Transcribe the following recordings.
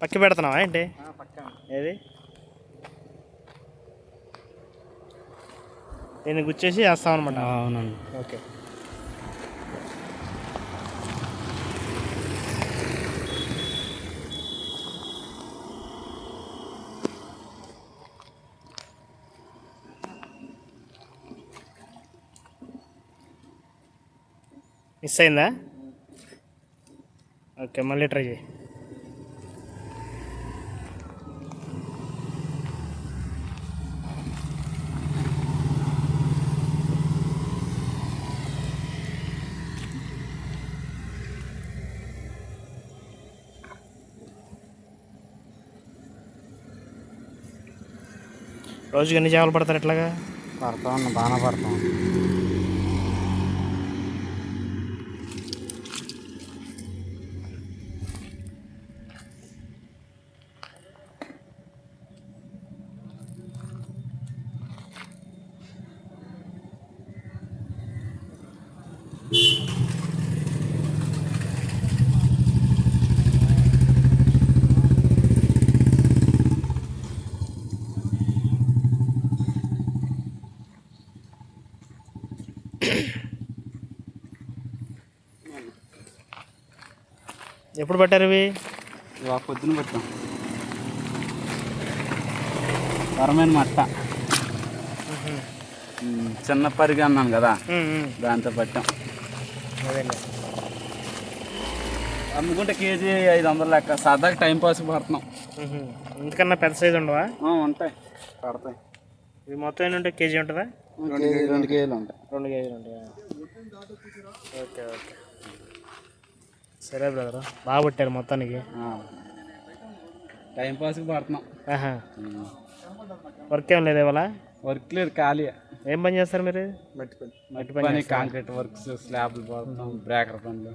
పక్కి పెడుతున్నావా ఏంటి? ఏది? దీన్ని గుచ్చేసి వేస్తాం అనమాట అవునండి. ఓకే. మిస్ అయిందా? ఓకే మళ్ళీ ట్రై చేయి. రోజుకి ఎన్ని చేపలు పడతారు ఎట్లాగా? పడతా ఉన్నా బాగానే పడతాం ఎప్పుడు పట్టారు ఇవి? పొద్దున పెట్టాం. వరమైన మట్ట. చిన్న పరిగి అన్నాను కదా. దాంతో పట్టాం. అదేలే. అమ్ముకుంటే కేజీ ఐదు వందలు లెక్క. సరదాగా టైం పాస్ పడుతున్నాం. ఇంతకన్నా పెద్ద సైజు ఉండవా? ఉంటాయి. పడతాయి. ఇవి మొత్తం ఉంటాయి కేజీ ఉంటుందా? కేజీ రెండు కేజీలు ఉంటాయి. రెండు కేజీలు ఉంటాయా? Okay okay. సరే బ్రదర్ బాగా పట్టారు మొత్తానికి. ఆ. టైం పాస్కి పడుతున్నాం. వర్క్ ఏం లేదు ఇవాళ? వర్క్ లేదు ఖాళీ. ఏం పని చేస్తారు మీరు? మట్టి పని. మట్టి పని కాంక్రీట్ వర్క్స్ స్లాబ్లు పడతాం బ్రేకర్ పనులు.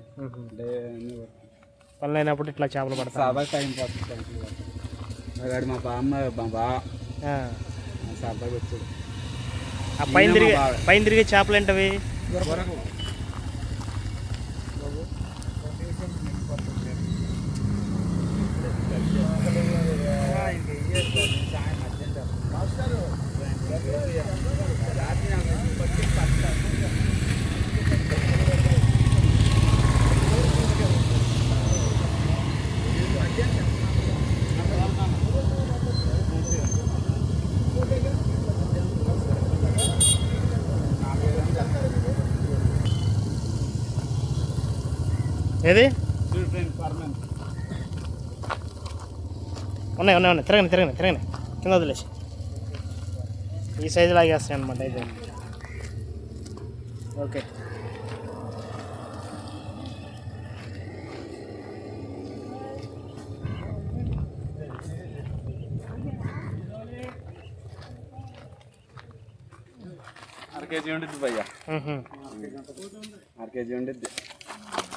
పనులు అయినప్పుడు ఇట్లా చేపలు సరదా టైం పాస్ అగాడు మా బామ్మ మా బా. సరదాగా వచ్చాడు. ఆ పైన తిరిగే. పైన తిరిగే చేపలు ఏంటవి? ఏది? ఉన్నాయి ఉన్నాయి ఉన్నాయి. తిరగని తిరగని తిరగని కింద వదిలేసి. ఈ సైజు లాగేస్తాయి అనమాట అయితే. ఓకే. అర కేజీ ఉండిద్ది భయ్య. అర కేజీ ఉండిద్ది.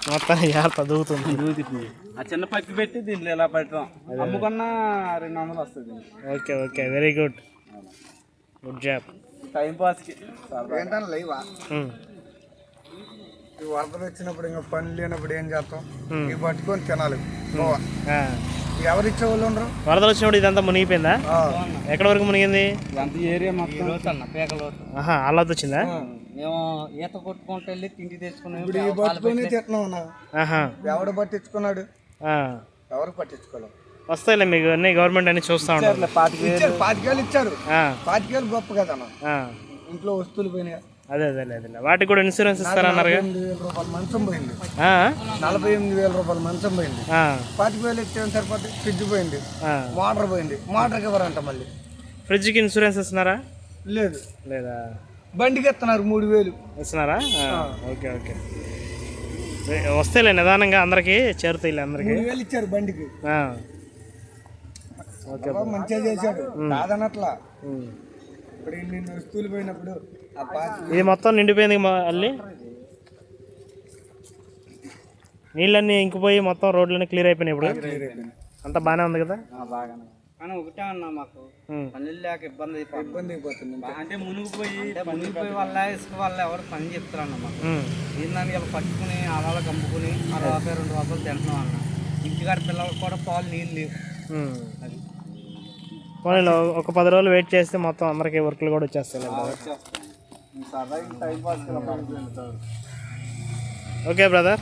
మొత్తం జాగ్రత్త దూకుతుంది. ఆ చిన్న పక్కి పెట్టి దీంట్లో ఇలా పెట్టడం అమ్ముకున్నా రెండు వందలు వస్తుంది okay okay. Very good. Good job time పాస్కి ఏంటన్నా లేవా ఈ వరదలు వచ్చినప్పుడు ఇంకా పని లేనప్పుడు ఏం చేస్తాం? ఇవి పట్టుకొని తినాలి. పోవా. ఎవరు ఇచ్చే వాళ్ళు ఉండరు? వరదలు వచ్చినప్పుడు ఇదంతా మునిగిపోయిందా? ఆ. ఎక్కడి వరకు మునిగింది? ఎంత ఏరియా మొత్తం? ఆహా అల్లది వచ్చిందా? మేము ఈత కొట్టుకుంటూ వెళ్ళి తిండి తెచ్చుకుని ఇప్పుడు ఈ పట్టుకొని అన్న. ఎవడు పట్టించుకున్నాడు? ఆ. ఎవరు పట్టించుకోలేదు? వస్తాయిలే మీకు అన్ని గవర్నమెంట్ అన్ని చూస్తూ ఉంటారు పాతికేళ్ళు ఇచ్చారు ఆ, పాతికేళ్ళు గొప్ప ఆ. ఇంట్లో వస్తువులు పోయినాయి. అదే అదే అదే వాటికి కూడా ఇన్సూరెన్స్ వేల రూపాయల మంచం పోయింది. ఆ, నలభై ఎనిమిది వేల రూపాయల మంచం పోయింది. ఆ, పాతిక వేలు ఇచ్చేది సరిపోతే ఫ్రిడ్జ్ పోయింది. మోటార్ పోయింది. మోటార్కి ఇవ్వరంట మళ్ళీ? ఫ్రిడ్జ్కి ఇన్సూరెన్స్ ఇస్తున్నారా? లేదు. లేదా? బండికి ఇస్తున్నారు మూడు వేలు. ఇస్తున్నారా? ఆ, ఓకే ఓకే. ఏ, వస్తాయిలే నిదానంగా అందరికీ చేరుతాయిలే అందరికీ. వేలు ఇచ్చారు బండికి. మంచిగా చేశాడు. కాదనట్లా. ఇప్పుడు ఇన్ని వస్తువులు పోయినప్పుడు ఇది మొత్తం నిండిపోయింది మా అల్లి. నీళ్ళన్నీ ఇంకిపోయి మొత్తం రోడ్లన్నీ క్లియర్ అయిపోయినాయి ఇప్పుడు. అంతా బాగానే ఉంది కదా? బాగానే. కానీ ఒకటే అన్నా మాకు. పనులు లేక ఇబ్బంది ఇబ్బంది అంటే మునిగిపోయి మునిగిపోయి వల్ల ఇసుక వల్ల ఎవరు పని చెప్తారన్న మాకు. దీన్ని ఇలా పట్టుకుని అలా కమ్ముకుని ఆ రూపాయి రెండు రూపాయలు తింటున్నాం అన్న. ఇంటికాడ పిల్లలకు కూడా పాలు నీళ్ళు లేవు. ఉమ్. పోనీలో ఒక పది రోజులు వెయిట్ చేస్తే మొత్తం అందరికీ వర్క్లు కూడా వచ్చేస్తాయి. Okay brother